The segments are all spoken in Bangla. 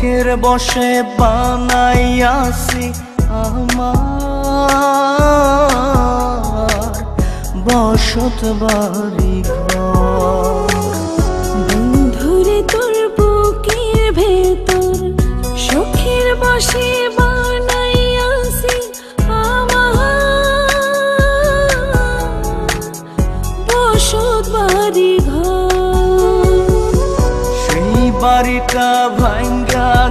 বসে বানাইয়াছি আমার বসত বাড়ি ঘর। বন্ধুরে তোর বুকের ভেতর সুখের বসে বানাইয়াছি আমার বসত বাড়ি ঘর। সেই বাড়িটা ভাঙ্গা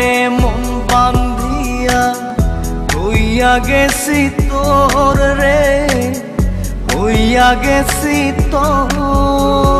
ডোরে মন বান্ধিয়া হইয়া গেছি তোর রে হইয়া গেছি তোর।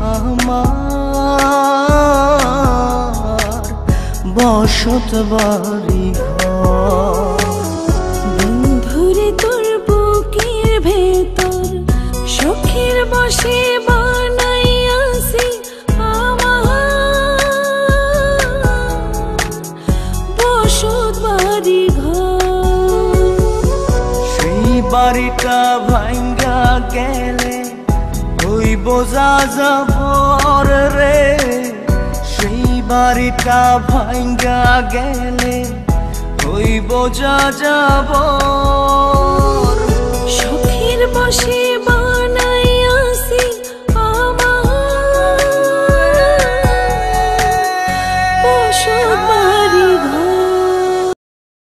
আমার বসত বাড়ি ঘর বন্ধুরে তোর বুকের ভেতর সুখের বসে বানাইয়াছি আমার বসত বাড়ি সেই বাড়িটা ভাঙ্গা গেলে ওই বোঝা যাবর রে সেই বাড়িটা ভাঙ্গা গেলে ওই বোঝা যাব সুখের বসে